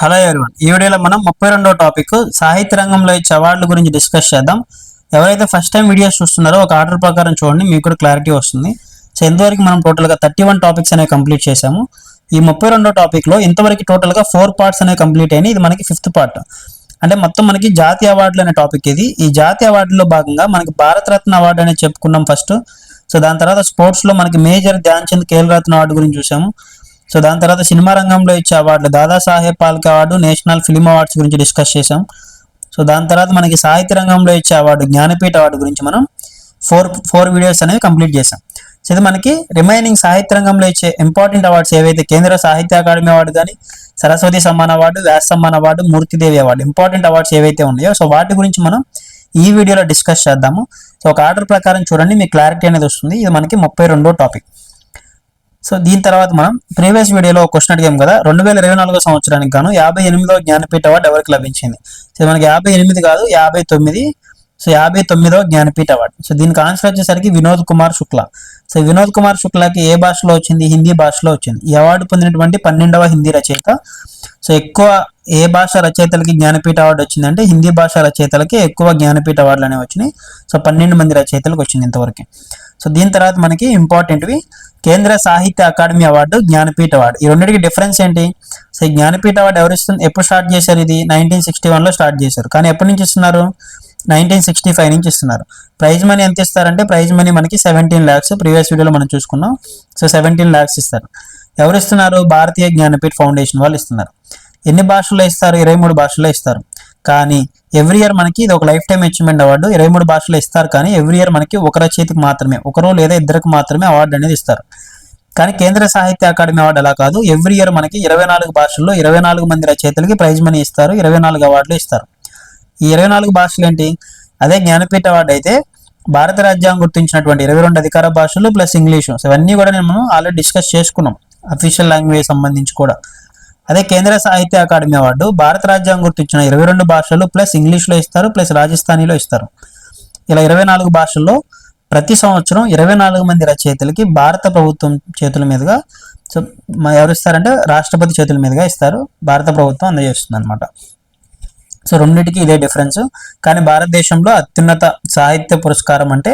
Hello everyone ఈ వీడియోలో మనం ముప్పై రెండో టాపిక్ సాహిత్య రంగంలో ఇచ్చే అవార్డుల గురించి డిస్కస్ చేద్దాం. ఎవరైతే ఫస్ట్ టైం వీడియోస్ చూస్తున్నారో ఒక ఆర్డర్ ప్రకారం చూడండి మీకు కూడా క్లారిటీ వస్తుంది. సో ఇంతవరకు మనం టోటల్గా థర్టీ వన్ టాపిక్స్ అనేవి కంప్లీట్ చేసాము ఈ ముప్పై రెండో టాపిక్లో ఇంతవరకు టోటల్గా ఫోర్ పార్ట్స్ అనేవి కంప్లీట్ అయినాయి. ఇది మనకి ఫిఫ్త్ పార్ట్ అంటే మొత్తం మనకి జాతీయ అవార్డులు అనే టాపిక్ ఇది. ఈ జాతీయ అవార్డులో భాగంగా మనకి భారతరత్న అవార్డు అనేది చెప్పుకున్నాం ఫస్ట్ సో దాని తర్వాత స్పోర్ట్స్లో మనకి మేజర్ ధ్యాన్ చంద్ ఖేల్ రత్న అవార్డు గురించి చూసాము సో దాని తర్వాత సినిమా రంగంలో ఇచ్చే అవార్డులు Dadasaheb Phalke award national film awards గురించి డిస్కస్ చేసాం సో దాని తర్వాత మనకి సాహిత్య రంగంలో ఇచ్చే అవార్డు జ్ఞానపీఠ అవార్డు గురించి మనం ఫోర్ ఫోర్ వీడియోస్ అనేవి కంప్లీట్ చేసాం సో ఇది మనకి రిమైనింగ్ సాహిత్య రంగంలో ఇచ్చే ఇంపార్టెంట్ అవార్డ్స్ ఏవైతే కేంద్ర సాహిత్య అకాడమీ అవార్డు కానీ Saraswati Samman award Vyas Samman award Moortidevi award important awards ఏవైతే ఉన్నాయో సో వాటి గురించి మనం ఈ వీడియోలో డిస్కస్ చేద్దాము. సో ఒక ఆర్డర్ ప్రకారం చూడండి మీకు క్లారిటీ అనేది వస్తుంది. ఇది మనకి ముప్పై రెండో టాపిక్. సో దీని తర్వాత మనం ప్రీవియస్ వీడియోలో క్వశ్చన్ అడిగాం కదా రెండు వేల ఇరవై నాలుగో సంవత్సరానికి గాను యాభై ఎనిమిదో జ్ఞానపీఠ అవార్డు ఎవరికి లభించింది? సో మనకి యాభై ఎనిమిది కాదు యాభై తొమ్మిది సో యాభై తొమ్మిదో జ్ఞానపీఠ అవార్డు. సో దీనికి ఆన్సర్ వచ్చేసరికి వినోద్ కుమార్ శుక్ల. సో వినోద్ కుమార్ శుక్లాకి ఏ భాషలో వచ్చింది? హిందీ భాషలో వచ్చింది. ఈ అవార్డు పొందినటువంటి పన్నెండవ హిందీ రచయిత సో ఎక్కువ ఏ భాష రచయితలకి జ్ఞానపీఠ అవార్డు వచ్చిందంటే హిందీ భాష రచయితలకి ఎక్కువ జ్ఞానపీఠ అవార్డులు అనేవి వచ్చినాయి. సో పన్నెండు మంది రచయితలకు వచ్చింది ఇంతవరకు. సో దీని తర్వాత మనకి ఇంపార్టెంట్వి కేంద్ర Sahitya academy award Jnanpith award ఈ రెండింటికి డిఫరెన్స్ ఏంటి? సో జ్ఞానపీఠ అవార్డు ఎవరు ఇస్తుంది ఎప్పుడు స్టార్ట్ చేశారు ఇది? నైన్టీన్ సిక్స్టీ వన్లో స్టార్ట్ చేశారు. కానీ ఎప్పటి నుంచి ఇస్తున్నారు? నైన్టీన్ సిక్స్టీ ఫైవ్ నుంచి ఇస్తున్నారు. ప్రైజ్ మనీ ఎంత ఇస్తారంటే ప్రైజ్ మనీ మనకి సెవెంటీన్ ల్యాక్స్ ప్రీవియస్ వీడియోలో మనం చూసుకున్నాం. సో సెవెంటీన్ ల్యాక్స్ ఇస్తారు. ఎవరు ఇస్తున్నారు భారతీయ జ్ఞానపీఠ ఫౌండేషన్ వాళ్ళు ఇస్తున్నారు. ఎన్ని భాషల్లో ఇస్తారు? ఇరవై మూడు భాషల్లో ఇస్తారు. కానీ ఎవ్రీ ఇయర్ మనకి ఇది ఒక లైఫ్ టైం అచీవ్మెంట్ అవార్డు. ఇరవై మూడు భాషల్లో ఇస్తారు కానీ ఎవ్రీ ఇయర్ మనకి ఒక రచయితకి మాత్రమే ఒకరో లేదా ఇద్దరికి మాత్రమే అవార్డు అనేది ఇస్తారు. కానీ కేంద్ర సాహిత్య అకాడమీ అవార్డు అలా కాదు. ఎవ్రీ ఇయర్ మనకి ఇరవై నాలుగు భాషల్లో ఇరవై నాలుగు మంది రచయితలకి ప్రైజ్ మనీ ఇస్తారు. ఇరవై నాలుగు అవార్డులు ఇస్తారు. ఈ ఇరవై నాలుగు భాషలు ఏంటి? అదే జ్ఞానపీఠ అవార్డు అయితే భారత రాజ్యాంగం గుర్తించినటువంటి ఇరవై రెండు అధికార భాషలు ప్లస్ ఇంగ్లీషు. ఇవన్నీ కూడా నేను మనం ఆల్రెడీ డిస్కస్ చేసుకున్నాం. అఫీషియల్ లాంగ్వేజ్ సంబంధించి కూడా. అదే కేంద్ర సాహిత్య అకాడమీ అవార్డు భారత రాజ్యాంగం గుర్తించిన ఇరవై రెండు భాషలు ప్లస్ ఇంగ్లీష్లో ఇస్తారు ప్లస్ రాజస్థానీలో ఇస్తారు. ఇలా ఇరవై నాలుగు భాషల్లో ప్రతి సంవత్సరం ఇరవై నాలుగు మంది రచయితలకి భారత ప్రభుత్వం చేతుల మీదుగా సో ఎవరు ఇస్తారంటే రాష్ట్రపతి చేతుల మీదుగా ఇస్తారు భారత ప్రభుత్వం అందజేస్తుంది అనమాట సో రెండింటికి ఇదే డిఫరెన్స్. కానీ భారతదేశంలో అత్యున్నత సాహిత్య పురస్కారం అంటే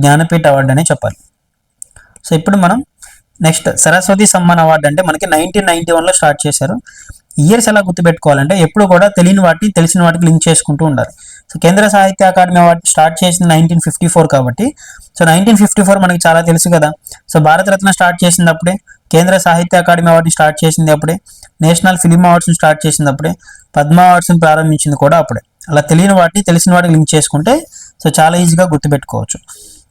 జ్ఞానపీఠ అవార్డు అనే చెప్పాలి. సో ఇప్పుడు మనం నెక్స్ట్ సరస్వతి సమ్మాన్ అవార్డు అంటే మనకి నైన్టీన్ నైన్టీ వన్లో స్టార్ట్ చేశారు. ఇయర్స్ ఎలా గుర్తుపెట్టుకోవాలంటే ఎప్పుడు కూడా తెలియని వాటిని తెలిసిన వాటికి లింక్ చేసుకుంటూ ఉండాలి. So Kendra Sahitya academy award start చేసింది నైన్టీన్ ఫిఫ్టీ ఫోర్ కాబట్టి సో నైన్టీన్ ఫిఫ్టీ ఫోర్ మనకి చాలా తెలుసు కదా. సో భారతరత్న స్టార్ట్ చేసినప్పుడే కేంద్ర సాహిత్య అకాడమీ అవార్డుని స్టార్ట్ చేసింది అప్పుడే నేషనల్ ఫిలిం అవార్డ్స్ని స్టార్ట్ చేసింది అప్పుడే పద్మ అవార్డ్స్ని ప్రారంభించింది కూడా అప్పుడే. అలా తెలియని వాటిని తెలిసిన వాటికి లింక్ చేసుకుంటే సో చాలా ఈజీగా గుర్తుపెట్టుకోవచ్చు.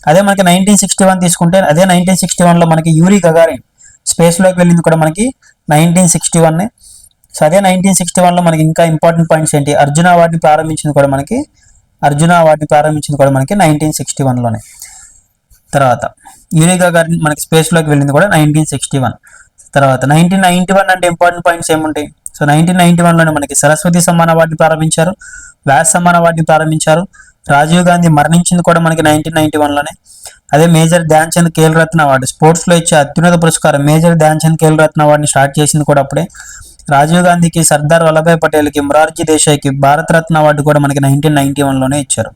అదే మనకి నైన్టీన్ సిక్స్టీ వన్ తీసుకుంటే అదే నైన్టీన్ సిక్స్టీ వన్లో మనకి యూరి గగారిన్ స్పేస్లోకి వెళ్ళింది కూడా మనకి నైన్టీన్ సిక్స్టీ వన్నే సో అదే నైన్టీన్ సిక్స్టీ వన్లో మనకి ఇంకా ఇంపార్టెంట్ పాయింట్స్ ఏంటి? అర్జున అవార్డుని ప్రారంభించింది కూడా మనకి అర్జున అవార్డుని ప్రారంభించింది కూడా మనకి నైన్టీన్ సిక్స్టీ వన్లోనే తర్వాత యూరి గగారిన్ మనకి స్పేస్లోకి వెళ్ళింది కూడా నైన్టీన్ సిక్స్టీ వన్ తర్వాత నైన్టీన్ నైన్టీ వన్ అంటే ఇంపార్టెంట్ పాయింట్స్ ఏముంటాయి? సో నైన్టీన్ నైన్టీ వన్లోనే మనకి సరస్వతి సమ్మాన్ అవార్డుని ప్రారంభించారు వ్యాస్ సమ్మాన్ అవార్డుని ప్రారంభించారు రాజీవ్ గాంధీ మరణించింది కూడా మనకి నైన్టీన్ నైన్టీ వన్లోనే అదే మేజర్ ధ్యాన్ చంద్ ఖేల్ రత్న అవార్డు. స్పోర్ట్స్లో ఇచ్చే అత్యున్నత పురస్కారం మేజర్ ధ్యాన్ చంద్ ఖేల్ రత్న అవార్డుని స్టార్ట్ చేసింది కూడా అప్పుడే. రాజీవ్ గాంధీకి సర్దార్ వల్లభాయ్ పటేల్కి మొరార్జీ దేశాయ్కి భారత రత్న అవార్డు కూడా మనకి నైన్టీన్ నైన్టీ వన్లోనే ఇచ్చారు.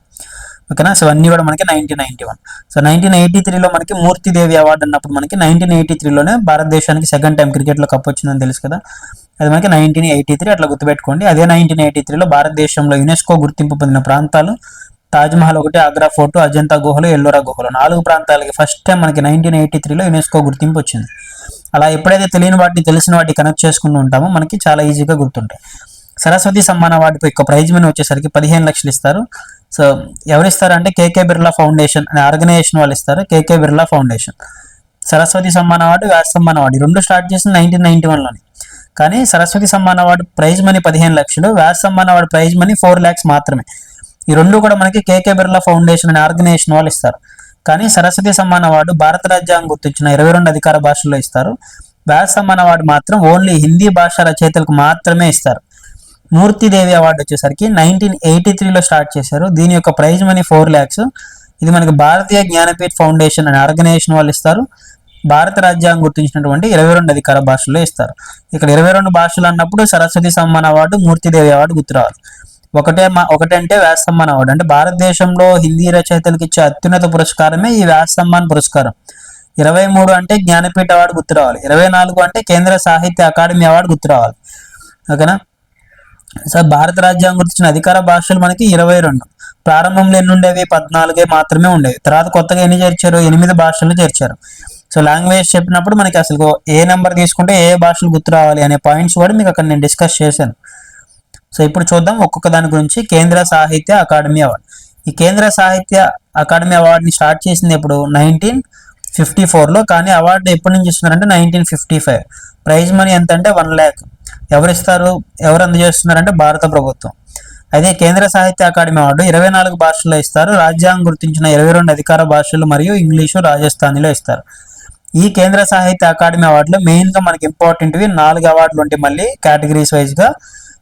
ఓకేనా? సో అన్నీ కూడా మనకి nineteen ninety one so nineteen eighty త్రీలో మనకి మూర్తిదేవి అవార్డు అన్నప్పుడు మనకి నైన్టీన్ ఎయిటీ త్రీలోనే భారతదేశానికి సెకండ్ టైం క్రికెట్లో కప్ వచ్చిందని తెలుసు కదా. అది మనకి నైన్టీన్ ఎయిటీ త్రీ అట్లా గుర్తుపెట్టుకోండి. అదే నైన్టీన్ ఎయిటీ త్రీలో భారతదేశంలో యునెస్కో గుర్తింపు పొందిన ప్రాంతాలు తాజ్మహల్ ఒకటి ఆగ్రా ఫోర్టు అజంతా గుహలు ఎల్లోరా గుహలు. నాలుగు ప్రాంతాలకి ఫస్ట్ టైం మనకి నైన్టీన్ ఎయిటీ త్రీలో యునెస్కో గుర్తింపు వచ్చింది. అలా ఎప్పుడైతే తెలియని వాటిని తెలిసిన వాటిని కనెక్ట్ చేసుకుంటూ ఉంటామో మనకి చాలా ఈజీగా గుర్తుంటాయి. సరస్వతి సమ్మాన అవార్డు యొక్క ప్రైజ్ మనీ వచ్చేసరికి పదిహేను లక్షలు ఇస్తారు. సో ఎవరు ఇస్తారంటే కేకే బిర్లా ఫౌండేషన్ అనే ఆర్గనైజేషన్ వాళ్ళు ఇస్తారు K K Birla foundation. Saraswati Samman award Vyas Samman award. రెండు స్టార్ట్ చేసింది నైన్టీన్ నైన్టీ వన్లోనే కానీ Saraswati Samman award prize money పదిహేను లక్షలు Vyas Samman award prize money four lakhs మాత్రమే. ఈ రెండు కూడా మనకి కేకే బిర్లా ఫౌండేషన్ అనే ఆర్గనైజేషన్ వాళ్ళు ఇస్తారు. కానీ సరస్వతి సమ్మాన్ అవార్డు భారత రాజ్యాంగం గుర్తించిన ఇరవై రెండు అధికార భాషల్లో ఇస్తారు. వ్యాస సమ్మాన్ అవార్డు మాత్రం ఓన్లీ హిందీ భాష రచయితలకు మాత్రమే ఇస్తారు. మూర్తిదేవి అవార్డు వచ్చేసరికి నైన్టీన్ ఎయిటీ త్రీలో స్టార్ట్ చేశారు. దీని యొక్క ప్రైజ్ మనీ ఫోర్ ల్యాక్స్. ఇది మనకి భారతీయ జ్ఞానపీఠ్ ఫౌండేషన్ అనే ఆర్గనైజేషన్ వాళ్ళు ఇస్తారు. భారత రాజ్యాంగం గుర్తించినటువంటి ఇరవై రెండు అధికార భాషల్లో ఇస్తారు. ఇక్కడ ఇరవై రెండు భాషలు అన్నప్పుడు సరస్వతి సమ్మాన్ అవార్డు మూర్తిదేవి అవార్డు గుర్తురావాలి. ఒకటే మా ఒకటంటే వ్యాసమ్మన్ అవార్డు. అంటే భారతదేశంలో హిందీ రచయితలకు ఇచ్చే అత్యున్నత పురస్కారమే ఈ వ్యాసమ్మన్ పురస్కారం. ఇరవై మూడు అంటే జ్ఞానపీఠ అవార్డు గుర్తురావాలి. ఇరవై నాలుగు అంటే కేంద్ర సాహిత్య అకాడమీ అవార్డు గుర్తురావాలి. ఓకేనా? సార్ భారత రాజ్యాంగం గురించిన అధికార భాషలు మనకి ఇరవై రెండు ప్రారంభంలో ఎన్ని ఉండేవి పద్నాలుగే మాత్రమే ఉండేవి. తర్వాత కొత్తగా ఎన్ని చేర్చారు? ఎనిమిది భాషలు చేర్చారు. సో లాంగ్వేజ్ చెప్పినప్పుడు మనకి అసలు ఏ నెంబర్ తీసుకుంటే ఏ భాషలు గుర్తు రావాలి అనే పాయింట్స్ కూడా మీకు అక్కడ నేను డిస్కస్ చేశాను. సో ఇప్పుడు చూద్దాం ఒక్కొక్క దాని గురించి కేంద్ర సాహిత్య అకాడమీ అవార్డు. ఈ కేంద్ర సాహిత్య అకాడమీ అవార్డుని స్టార్ట్ చేసింది ఇప్పుడు నైన్టీన్ ఫిఫ్టీ ఫోర్లో. కానీ అవార్డు ఎప్పటి నుంచి ఇస్తున్నారంటే nineteen fifty five. Prize money ఎంత అంటే వన్ ల్యాక్. ఎవరు ఇస్తారు? ఎవరు అందజేస్తున్నారంటే భారత ప్రభుత్వం. అదే కేంద్ర సాహిత్య అకాడమీ అవార్డు ఇరవై నాలుగు భాషల్లో ఇస్తారు. రాజ్యాంగం గుర్తించిన ఇరవై రెండు అధికార భాషలు మరియు ఇంగ్లీషు రాజస్థానీలో ఇస్తారు. ఈ కేంద్ర సాహిత్య అకాడమీ అవార్డులో మెయిన్గా మనకి ఇంపార్టెంట్వి నాలుగు అవార్డులు ఉంటాయి మళ్ళీ కేటగిరీస్ వైజ్గా.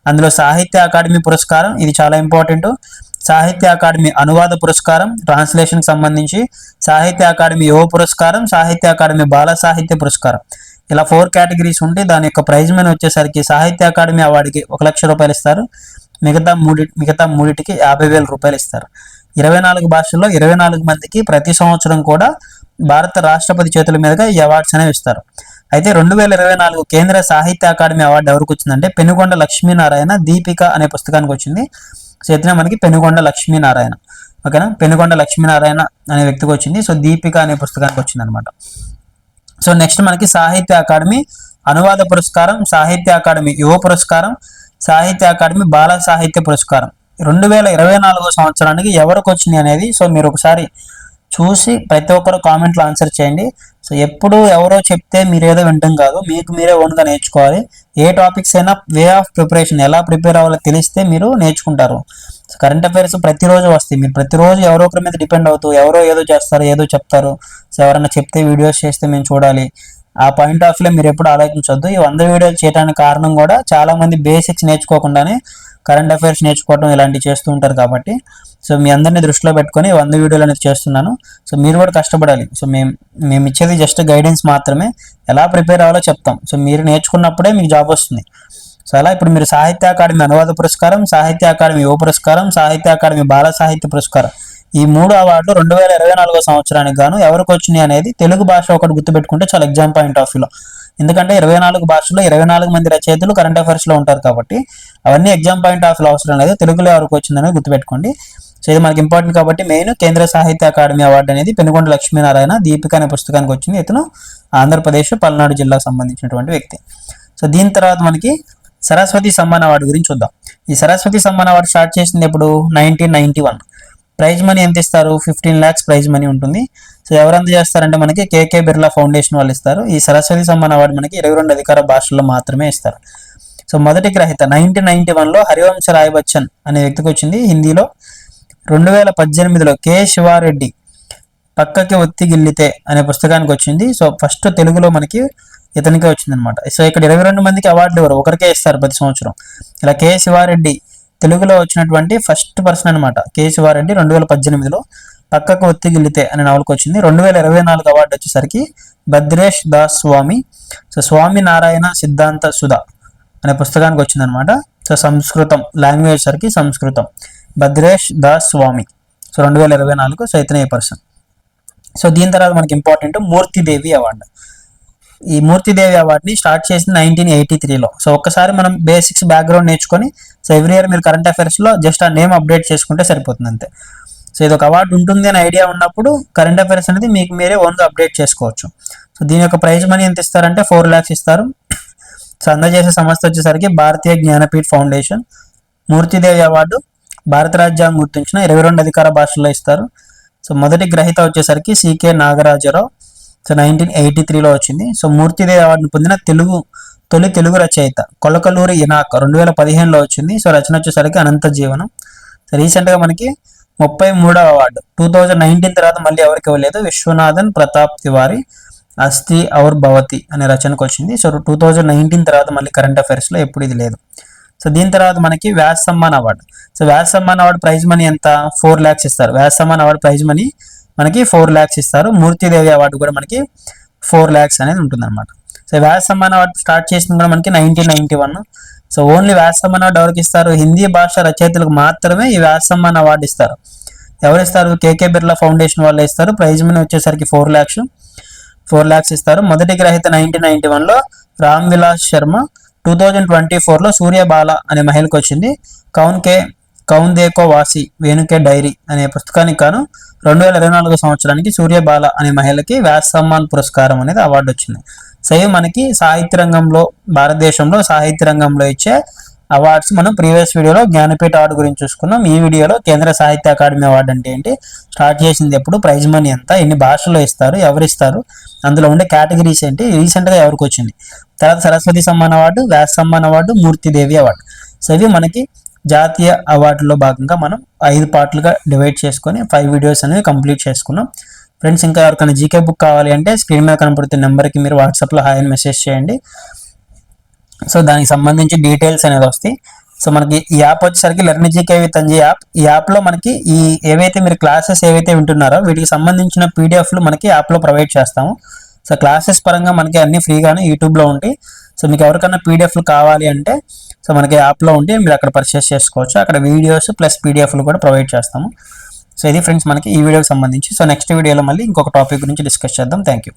అందులో సాహిత్య అకాడమీ పురస్కారం ఇది చాలా ఇంపార్టెంట్. సాహిత్య అకాడమీ అనువాద పురస్కారం ట్రాన్స్లేషన్కి సంబంధించి సాహిత్య అకాడమీ యువ పురస్కారం సాహిత్య అకాడమీ బాల సాహిత్య పురస్కారం. ఇలా ఫోర్ కేటగిరీస్ ఉంటే దాని యొక్క ప్రైజ్ మనీ వచ్చేసరికి సాహిత్య అకాడమీ అవార్డుకి ఒక లక్ష రూపాయలు ఇస్తారు. మిగతా మూడి మిగతా మూడిటికి యాభై వేల రూపాయలు ఇస్తారు. ఇరవై నాలుగు భాషల్లో ఇరవై నాలుగు మందికి ప్రతి సంవత్సరం కూడా భారత రాష్ట్రపతి చేతుల మీదుగా ఈ అవార్డ్స్ అనేవి ఇస్తారు. అయితే రెండు వేల ఇరవై నాలుగు కేంద్ర సాహిత్య అకాడమీ అవార్డు ఎవరికి వచ్చిందంటే పెనుగొండ లక్ష్మీనారాయణ దీపిక అనే పుస్తకానికి వచ్చింది సో ఇతనే మనకి పెనుగొండ లక్ష్మీనారాయణ. ఓకేనా? పెనుగొండ లక్ష్మీనారాయణ అనే వ్యక్తికి వచ్చింది. సో దీపిక అనే పుస్తకానికి వచ్చింది అనమాట సో నెక్స్ట్ మనకి సాహిత్య అకాడమీ అనువాద పురస్కారం సాహిత్య అకాడమీ యువ పురస్కారం సాహిత్య అకాడమీ బాల సాహిత్య పురస్కారం. రెండు వేల ఇరవై నాలుగో సంవత్సరానికి ఎవరికి వచ్చినాయి అనేది సో మీరు ఒకసారి చూసి ప్రతి ఒక్కరు కామెంట్లో ఆన్సర్ చేయండి. సో ఎప్పుడు ఎవరో చెప్తే మీరు ఏదో వింటాం కాదు. మీకు మీరే ఓన్గా నేర్చుకోవాలి. ఏ టాపిక్స్ అయినా వే ఆఫ్ ప్రిపరేషన్ ఎలా ప్రిపేర్ అవ్వాలో తెలిస్తే మీరు నేర్చుకుంటారు. కరెంట్ అఫైర్స్ ప్రతిరోజు వస్తాయి. మీరు ప్రతిరోజు ఎవరో ఒకరి మీద డిపెండ్ అవుతూ ఎవరో ఏదో చేస్తారు ఏదో చెప్తారు. సో ఎవరైనా చెప్తే వీడియోస్ చేస్తే మేము చూడాలి. ఆ పాయింట్ ఆఫ్ వ్యూలో మీరు ఎప్పుడు ఆలోచించొద్దు. ఈ వంద వీడియోలు చేయడానికి కారణం కూడా చాలామంది బేసిక్స్ నేర్చుకోకుండానే కరెంట్ అఫైర్స్ నేర్చుకోవడం ఇలాంటివి చేస్తూ ఉంటారు కాబట్టి సో మీ అందరినీ దృష్టిలో పెట్టుకొని వంద వీడియోలు అనేది చేస్తున్నాను. సో మీరు కూడా కష్టపడాలి. సో మేము మేము ఇచ్చేది జస్ట్ గైడెన్స్ మాత్రమే. ఎలా ప్రిపేర్ అవ్వాలో చెప్తాం. సో మీరు నేర్చుకున్నప్పుడే మీకు జాబ్ వస్తుంది. సో అలా ఇప్పుడు మీరు సాహిత్య అకాడమీ అనువాద పురస్కారం సాహిత్య అకాడమీ యువ పురస్కారం సాహిత్య అకాడమీ బాల సాహిత్య పురస్కారం. ఈ మూడు అవార్డులు రెండు వేల ఇరవై నాలుగో సంవత్సరానికి గాను ఎవరికి వచ్చినాయి అనేది తెలుగు భాష ఒకటి గుర్తుపెట్టుకుంటే చాలా ఎగ్జామ్ పాయింట్ ఆఫ్ వ్యూలో ఎందుకంటే ఇరవై నాలుగు భాషల్లో ఇరవై నాలుగు మంది రచయితలు కరెంట్ అఫైర్స్లో ఉంటారు కాబట్టి అవన్నీ ఎగ్జామ్ పాయింట్ ఆఫ్లో అవసరం లేదు. తెలుగులో ఎవరికి వచ్చిందనేది గుర్తుపెట్టుకోండి. సో ఇది మనకి ఇంపార్టెంట్ కాబట్టి మెయిన్ కేంద్ర సాహిత్య అకాడమీ అవార్డు అనేది పెనుగొండ లక్ష్మీనారాయణ దీపిక అనే పుస్తకానికి వచ్చింది. ఇతను ఆంధ్రప్రదేశ్ పల్నాడు జిల్లాకు సంబంధించినటువంటి వ్యక్తి. సో దీని తర్వాత మనకి సరస్వతి సమ్మాన్ అవార్డు గురించి చూద్దాం. ఈ సరస్వతి సమ్మాన్ అవార్డు స్టార్ట్ చేసింది ఎప్పుడు? Nineteen ninety one prize money ఎంత ఇస్తారు? ఫిఫ్టీన్ ల్యాక్స్ ప్రైజ్ మనీ ఉంటుంది. సో ఎవరు చేస్తారంటే మనకి కేకే బిర్లా ఫౌండేషన్ వాళ్ళు ఇస్తారు. ఈ సరస్వతి సమ్మాన్ అవార్డు మనకి ఇరవై రెండు అధికార భాషల్లో మాత్రమే ఇస్తారు. సో మొదటి గ్రహీత నైన్టీన్ నైన్టీ వన్లో హరివంశ రాయ్ బచ్చన్ అనే వ్యక్తికి వచ్చింది. హిందీలో రెండు వేల పద్దెనిమిదిలో కె శివారెడ్డి పక్కకి ఒత్తి గిల్లితే అనే పుస్తకానికి వచ్చింది. సో ఫస్ట్ తెలుగులో మనకి ఇతనికే వచ్చింది అనమాట సో ఇక్కడ ఇరవై రెండు మందికి అవార్డులు ఇవ్వరు ఒకరికే ఇస్తారు ప్రతి సంవత్సరం. ఇలా కె శివారెడ్డి తెలుగులో వచ్చినటువంటి ఫస్ట్ పర్సన్ అనమాట కేశవారెడ్డి రెండు వేల పద్దెనిమిదిలో పక్కకు ఒత్తిగిల్లితే అనే నవలకు వచ్చింది. రెండు వేల ఇరవై నాలుగు అవార్డు వచ్చేసరికి భద్రేష్ దాస్ స్వామి. సో స్వామి నారాయణ సిద్ధాంత సుధా అనే పుస్తకానికి వచ్చిందనమాట సో సంస్కృతం లాంగ్వేజ్ సరికి సంస్కృతం. భద్రేష్ దాస్ స్వామి. సో రెండు వేల ఇరవై నాలుగు సో ఇతనే పర్సన్ సో దీని తర్వాత మనకి ఇంపార్టెంట్ మూర్తిదేవి అవార్డు ఈ మూర్తిదేవి అవార్డుని స్టార్ట్ చేసింది నైన్టీన్ ఎయిటీ త్రీలో సో ఒక్కసారి మనం బేసిక్స్ బ్యాక్గ్రౌండ్ నేర్చుకొని సో ఎవ్రీ ఇయర్ మీరు కరెంట్ అఫైర్స్లో జస్ట్ ఆ నేమ్ అప్డేట్ చేసుకుంటే సరిపోతుంది అంతే. సో ఇది ఒక అవార్డు ఉంటుంది అని ఐడియా ఉన్నప్పుడు కరెంట్ అఫైర్స్ అనేది మీకు మీరే ఓన్గా అప్డేట్ చేసుకోవచ్చు. సో దీని యొక్క ప్రైజ్ మనీ ఎంత ఇస్తారంటే ఫోర్ ల్యాక్స్ ఇస్తారు. సో అందజేసే సంస్థ వచ్చేసరికి భారతీయ జ్ఞానపీఠ్ ఫౌండేషన్ మూర్తిదేవి అవార్డు భారత రాజ్యాంగం గుర్తించిన ఇరవై రెండు అధికార భాషల్లో ఇస్తారు. సో మొదటి గ్రహీత వచ్చేసరికి C K Nagaraja Rao. So nineteen eighty త్రీలో వచ్చింది. సో మూర్తిదేవి అవార్డును పొందిన తెలుగు తొలి తెలుగు రచయిత కొలకలూరి ఇనాక్ రెండు వేల పదిహేనులో వచ్చింది. సో రచన వచ్చేసరికి అనంత జీవనం. సో రీసెంట్గా మనకి ముప్పై మూడవ అవార్డు. టూ థౌజండ్ నైన్టీన్ తర్వాత మళ్ళీ ఎవరికి ఇవ్వలేదు? విశ్వనాథన్ ప్రతాప్ తివారి అస్థి ఔర్ భవతి అనే రచనకు వచ్చింది. సో టూ థౌజండ్ నైన్టీన్ తర్వాత మళ్ళీ కరెంట్ అఫైర్స్లో ఎప్పుడు ఇది లేదు. సో దీని తర్వాత మనకి Vyas Samman award. So Vyas Samman award prize money ఎంత? ఫోర్ ల్యాక్స్ ఇస్తారు. Vyas Samman award prize money మనకి ఫోర్ ల్యాక్స్ ఇస్తారు. మూర్తిదేవి అవార్డు కూడా మనకి ఫోర్ ల్యాక్స్ అనేది ఉంటుంది అనమాట so Vyas Samman award start చేసింది కూడా మనకి nineteen ninety one so only Vyas Samman award ఎవరికి ఇస్తారు? హిందీ భాష రచయితలకు మాత్రమే ఈ వ్యాస సమ్మాన్ అవార్డు ఇస్తారు. ఎవరు ఇస్తారు కేకే బిర్లా ఫౌండేషన్ వాళ్ళు ఇస్తారు. ప్రైజ్ మనీ వచ్చేసరికి ఫోర్ ల్యాక్స్ ఫోర్ ల్యాక్స్ ఇస్తారు. మొదటి గ్రహీత నైన్టీన్ నైన్టీ వన్లో Ram Vilas Sharma two thousand twenty ఫోర్లో సూర్యబాల అనే మహిళకు వచ్చింది. కౌన్ కే కౌన్ దేకో వాసి వేణుకే డైరీ అనే పుస్తకానికి గాను రెండు వేల ఇరవై నాలుగు సంవత్సరానికి సూర్యబాల అనే మహిళకి వ్యాస్ సమ్మాన్ పురస్కారం అనేది అవార్డు వచ్చింది. సేమ్ మనకి సాహిత్య రంగంలో భారతదేశంలో సాహిత్య రంగంలో ఇచ్చే అవార్డ్స్ మనం ప్రీవియస్ వీడియోలో జ్ఞానపీఠ అవార్డు గురించి చూసుకున్నాం. ఈ వీడియోలో కేంద్ర సాహిత్య అకాడమీ అవార్డు అంటే ఏంటి? స్టార్ట్ చేసింది ఎప్పుడు? ప్రైజ్ మనీ ఎంత? ఎన్ని భాషల్లో ఇస్తారు? ఎవరు ఇస్తారు? అందులో ఉండే కేటగిరీస్ ఏంటి? రీసెంట్గా ఎవరికి వచ్చింది? తర్వాత Saraswati Samman award Vyas Samman award Murtidevi award. So ఇవి మనకి జాతీయ అవార్డులో భాగంగా మనం ఐదు పార్ట్లుగా డివైడ్ చేసుకొని ఫైవ్ వీడియోస్ అనేవి కంప్లీట్ చేసుకున్నాం. ఫ్రెండ్స్ ఇంకా ఎవరికైనా జీకే బుక్ కావాలి అంటే స్క్రీన్ మీద కనపడుతున్న నెంబర్కి మీరు వాట్సాప్లో హాయ్ అని మెసేజ్ చేయండి. సో దానికి సంబంధించి డీటెయిల్స్ అనేది వస్తాయి. సో మనకి ఈ యాప్ వచ్చేసరికి learn G K with Anji app ఈ యాప్లో మనకి ఈ ఏవైతే మీరు క్లాసెస్ ఏవైతే వింటున్నారో వీటికి సంబంధించిన పీడిఎఫ్లు మనకి యాప్లో ప్రొవైడ్ చేస్తాము. సో క్లాసెస్ పరంగా మనకి అన్ని ఫ్రీగానే యూట్యూబ్లో ఉంటాయి. సో మీకు ఎవరికైనా పీడిఎఫ్లు కావాలి అంటే సో మనకి యాప్లో ఉంటే మీరు అక్కడ పర్చేస్ చేసుకోవచ్చు. అక్కడ వీడియోస్ ప్లస్ పీడిఎఫ్లు కూడా ప్రొవైడ్ చేస్తాము. సో ఇది ఫ్రెండ్స్ మనకి ఈ వీడియోకి సంబంధించి. సో నెక్స్ట్ వీడియోలో మళ్ళీ ఇంకొక టాపిక్ గురించి డిస్కస్ చేద్దాం. Thank you